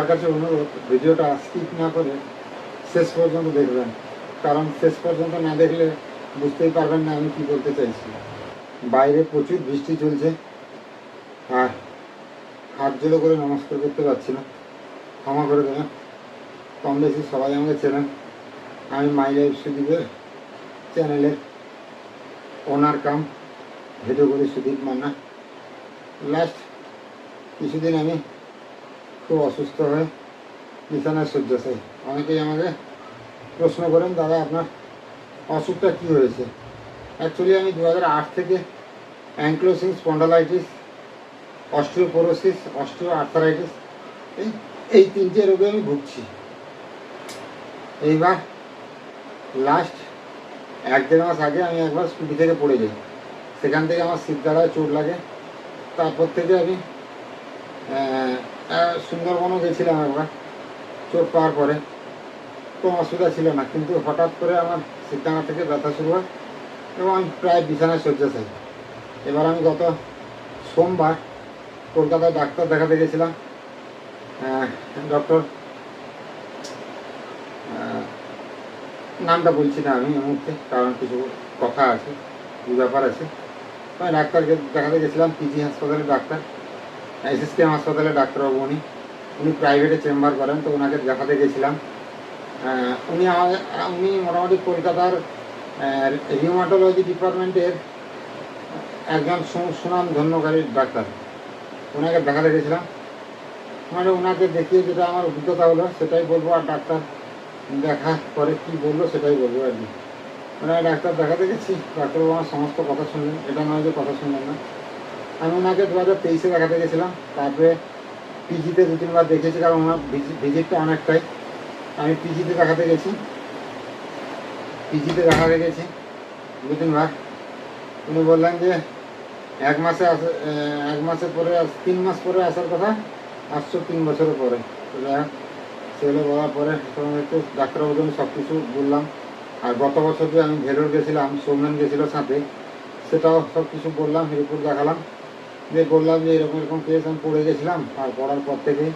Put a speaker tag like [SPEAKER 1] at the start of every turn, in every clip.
[SPEAKER 1] সবার কাছে অনুরোধ, ভিডিওটা স্কিপ না করে শেষ পর্যন্ত দেখবেন। কারণ শেষ পর্যন্ত না দেখলে বুঝতেই পারবেন না আমি কি বলতে চাইছি। বাইরে প্রচুর বৃষ্টি চলছে। আর হাত জোড়ো করে নমস্কার করতে পারছি না। ক্ষমা করে দেবেন। কম বেশি সবাই আমাকে চেনেন। আমি মাই লাইফ সুদীপের চ্যানেলের ওনার কাম, ভিডিও করি সুদীপ মান্না। লাস্ট কিছুদিন আমি খুব অসুস্থ হয়ে বিছানায় শয্যাশায়ী অনেকেই আমাকে প্রশ্ন করেন, দাদা, আপনার অসুখটা কী হয়েছে? অ্যাকচুয়ালি আমি দু হাজার আট থেকে ankylosing spondylitis osteoporosis osteo arthritis এই এই তিনটে রোগে আমি ভুগছি। এইবার লাস্ট এক দেড় মাস আগে আমি একবার স্কুটি থেকে পড়ে যাই। সেখান থেকে আমার সিদ্ধারায় চোট লাগে। তারপর থেকে আমি সুন্দরবনও গেছিলাম একবার চোট পাওয়ার পরে। কোনো অসুবিধা ছিল না, কিন্তু হঠাৎ করে আমার সিদ্ধাঙ্গা থেকে ব্যথা শুরু হয় এবং আমি প্রায় বিছানায় শয্যাশায়ী এবার আমি গত সোমবার কলকাতায় ডাক্তার দেখাতে গেছিলাম ডক্টর নামটা বলছি না আমি এই মুহূর্তে, কারণ কিছু কথা আছে ব্যাপার আছে। আমি ডাক্তারকে দেখাতে গেছিলাম, পিজি হাসপাতালের ডাক্তার। এসএসকেএম হাসপাতালে ডাক্তারবাবু উনি। উনি প্রাইভেটে চেম্বার করেন, তো ওনাকে দেখাতে গেছিলাম। উনি আমাদের উনি মোটামুটি কলকাতার রিউমাটোলজি ডিপার্টমেন্টের একজন সুনাম ধন্যকারী ডাক্তার। ওনাকে দেখাতে গেছিলাম। মানে ওনাকে দেখিয়ে যেটা আমার অভিজ্ঞতা হলো, সেটাই বলব আর ডাক্তার দেখা পরে কি বলল সেটাই বলব আর কি। মানে ডাক্তার দেখাতে গেছি, ডাক্তারবাবু আমার সমস্ত কথা শুনলেন। এটা নয় যে কথা শুনলেন না। আমি ওনাকে দু হাজার তেইশে দেখাতে গেছিলাম। তারপরে পিজিতে দু তিনবার দেখেছি কারণ ওনার ভিজিটটা অনেকটাই। আমি পিজিতে দেখাতে গেছি। পিজিতে দেখাতে গেছি দু তিনবার। উনি বললেন যে, এক মাসে আস এক মাসে পরে তিন মাস পরে আসার কথা, আসছো তিন বছরের পরে। সেগুলো বলার পরে একটু ডাক্তারবাবুকে আমি সব কিছু বললাম। আর গত বছর যে আমি ভেলোর গেছিলাম, সৌমেন গেছিল সাথে, সেটাও সব কিছু বললাম রিপোর্ট দেখালাম। যে বললাম যে এরকম এরকম কেস আমি পড়ে গেছিলাম, আর পড়ার পর থেকেই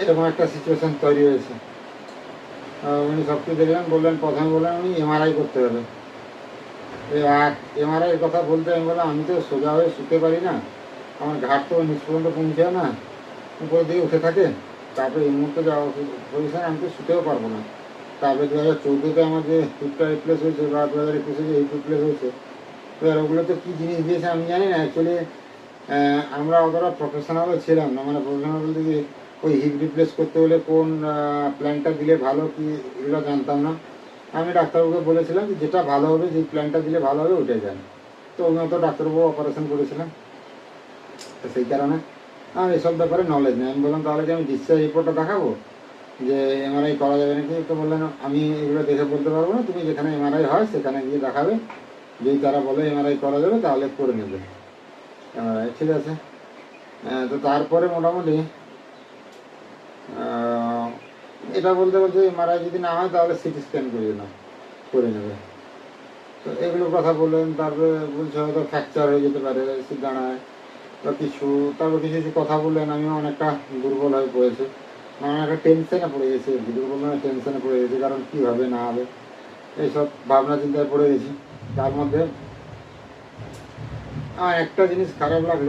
[SPEAKER 1] এরকম একটা সিচুয়েশান তৈরি হয়েছে। উনি সব কিছু দেখলেন, বললেন, প্রথমে বললেন উনি এমআরআই করতে হবে। আর এমআরআই কথা বলতে আমি বললাম, আমি তো সোজা হয়ে শুতে পারি না। আমার ঘাট তো নিচ পর্যন্ত না। উপর দিয়ে উঠে থাকে। তারপরে এই মুহূর্তে যা পজিশন আমি তো শুতেও পারব না। তারপরে দু হাজার চৌদ্দতে আমার যে টুটটা রিপ্লেস হয়েছে বা দু হাজার একুশে যে এই রিপ্লেস হয়েছে, এবার ওগুলো তো কী জিনিস দিয়েছে আমি জানি না। অ্যাকচুয়ালি আমরা অতটা প্রফেশনালও ছিলাম না। মানে প্রফেশনাল বলতে কি, ওই হিপ রিপ্লেস করতে হলে কোন প্ল্যানটা দিলে ভালো কি এগুলো জানতাম না। আমি ডাক্তারবাবুকে বলেছিলাম যে যেটা ভালো হবে যে প্ল্যানটা দিলে ভালো হবে ওটাই যান তো ওই মতো ডাক্তারবাবু অপারেশন করেছিলাম। তো সেই কারণে আমার এসব ব্যাপারে নলেজ নেই। আমি বললাম, তাহলে কি আমি ডিসচার্জ রিপোর্টটা দেখাবো? যে এমআরআই করা যাবে নাকি? তো বললেন, আমি এগুলো দেখে বলতে পারব না। তুমি যেখানে এমআরআই হয়, সেখানে গিয়ে দেখাবে। যদি তারা বলে এমআরআই করা যাবে, তাহলে করে নেবে। ঠিক আছে। তো তারপরে মোটামুটি এটা বলতে বলতে এমআরআই যদি না হয় তাহলে সিটি স্ক্যান করে না করে নেবে। তো এগুলো কথা বললেন, তারপরে বলছে হয়তো ফ্র্যাকচার হয়ে যেতে পারে, সিদ্ধানায় বা কিছু। তারপর কিছু কিছু কথা বললেন আমি অনেকটা দুর্বল হয়ে পড়েছি। মানে একটা টেনশনে পড়ে গেছি দুর্বল মানে টেনশনে পড়ে গেছি, কারণ কী হবে না হবে, এইসব ভাবনা চিন্তায় পড়ে গেছি। তার মধ্যে আমার একটা জিনিস খারাপ লাগল।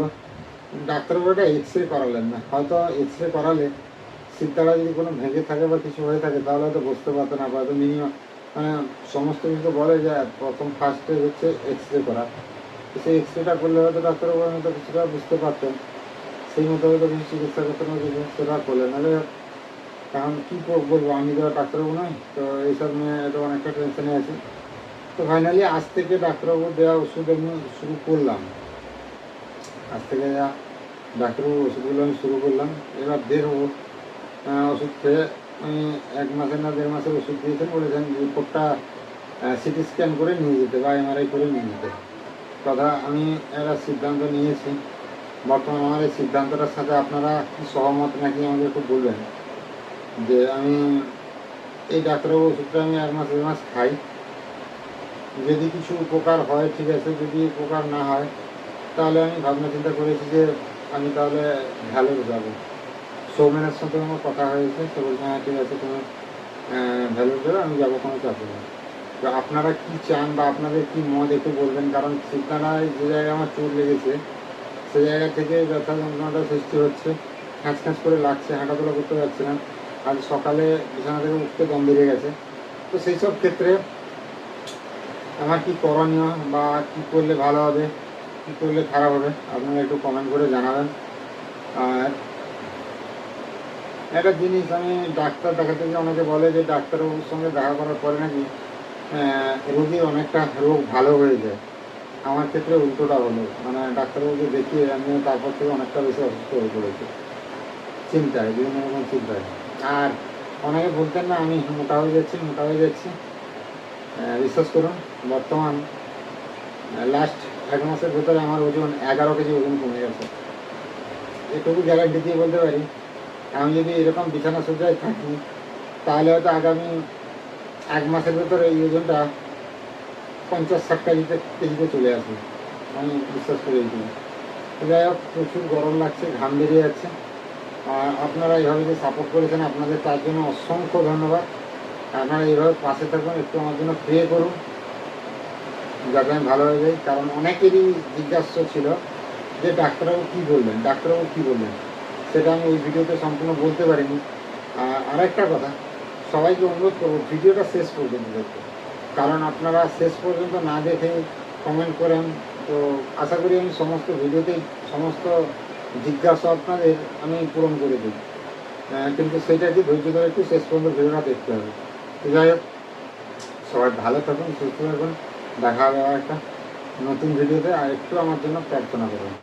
[SPEAKER 1] ডাক্তারবাবুটা এক্স রে করালেন না। হয়তো এক্স রে করালে সিদ্ধারা যদি কোনো ভেঙে থাকে বা কিছু হয়ে থাকে, তাহলে হয়তো বুঝতে পারতো না হয়তো মিনিমাম মানে সমস্ত কিছু বলে যে প্রথম ফার্স্টে হচ্ছে এক্স রে করা সেই এক্স রেটা করলে হয়তো ডাক্তারবাবু হয়তো কিছুটা বুঝতে পারতেন। সেই মতো হয়তো কিছু চিকিৎসা করতে না কিছু সেটা করলেন। নাহলে কারণ কী বলব? আমি তো আর ডাক্তারবাবু নয় তো এইসব নিয়ে তো অনেকটা টেনশনে আছি। তো ফাইনালি আজ থেকে ডাক্তারবাবু দেওয়া ওষুধ আমি শুরু করলাম। আজ থেকে ডাক্তারবাবু ওষুধগুলো আমি শুরু করলাম। এবার আহ, ওষুধ খেয়ে আমি এক মাসের না দেড় মাসের ওষুধ দিয়েছেন বলেছেন রিপোর্টটা সিটি স্ক্যান করে নিয়ে যেতে বা এমআরআই করে নিয়ে যেতে। কথা আমি একটা সিদ্ধান্ত নিয়েছি। বর্তমানে আমার এই সিদ্ধান্তটার সাথে আপনারা কি সহমত নাকি আমাকে একটু বলবেন? যে আমি এই ডাক্তারবাবু ওষুধটা আমি এক মাস দেড় মাস খাই। যদি কিছু উপকার হয় ঠিক আছে যদি উপকার না হয় তাহলে আমি ভাবনা চিন্তা করেছি যে আমি তাহলে ভ্যালোর যাব। সৌমেনের সাথে আমার কথা হয়েছে সে বলছে হ্যাঁ ঠিক আছে, তুমি ভ্যালু দেবে আমি যাব কোনো চাপ না। তো আপনারা কি চান বা আপনাদের কি মত একটু বলবেন? কারণ ঠিকানায় যে জায়গায় আমার চোট লেগেছে, সে জায়গা থেকে ব্যথা যন্ত্রণাটা সৃষ্টি হচ্ছে। খ্যাঁচ খ্যাঁচ করে লাগছে, হাঁটাচলা করতে পারছি না। আজ সকালে বিছানা থেকে উঠতে দম বেরিয়ে গেছে। তো সেই সব ক্ষেত্রে আমার কি করণীয় বা কি করলে ভালো হবে? কি করলে খারাপ হবে, আপনারা একটু কমেন্ট করে জানাবেন। আর একটা জিনিস আমি ডাক্তার দেখাতে গিয়ে অনেকে বলে যে ডাক্তারবাবুর সঙ্গে দেখা করার পরে নাকি রোগীর অনেকটা রোগ ভালো হয়ে যায়। আমার ক্ষেত্রে উল্টোটা হলো মানে ডাক্তারবাবুকে দেখিয়ে আমি তারপর থেকে অনেকটা বেশি অসুস্থ হয়ে পড়েছি। চিন্তায়, বিভিন্ন রকম চিন্তায়। আর অনেকে বলতেন না, আমি মোটা হয়ে যাচ্ছি, মোটা হয়ে যাচ্ছি। বিশ্বাস করুন, বর্তমান লাস্ট এক মাসের ভেতরে আমার ওজন এগারো কেজি ওজন কমে গেছে। এটুকু গ্যারান্টি দিয়ে বলতে পারি, আমি যদি এরকম বিছানা সজ্জায় থাকি, তাহলে হয়তো আগামী এক মাসের ভেতরে এই ওজনটা পঞ্চাশ ষাট কেজিতে কেজিতে চলে আসবে। আমি বিশ্বাস করি তো যাই হোক, প্রচুর গরম লাগছে, ঘাম বেরিয়ে যাচ্ছে। আর আপনারা এইভাবে যে সাপোর্ট করেছেন, আপনাদের তার জন্য অসংখ্য ধন্যবাদ। আপনারা এইভাবে পাশে থাকুন, একটু আমার জন্য প্রে করুন। যাতে আমি ভালো হয়ে যাই কারণ অনেকেরই জিজ্ঞাসা ছিল যে ডাক্তারবাবু কী বললেন, ডাক্তারবাবু কী বললেন? সেটা আমি ওই ভিডিওতে সম্পূর্ণ বলতে পারিনি। আর একটা কথা, সবাইকে অনুরোধ করব, ভিডিওটা শেষ পর্যন্ত দেখতে। কারণ আপনারা শেষ পর্যন্ত না দেখে কমেন্ট করেন, তো আশা করি আমি সমস্ত ভিডিওতেই সমস্ত জিজ্ঞাসা আপনাদের আমি পূরণ করে দিই কিন্তু সেটা কি ধৈর্য ধরে একটু শেষ পর্যন্ত ভিডিওটা দেখতে হবে। যাই হোক, সবাই ভালো থাকুন, সুস্থ থাকুন। দেখা হবে আবার একটা নতুন ভিডিওতে আর একটু আমার জন্য প্রার্থনা করুন।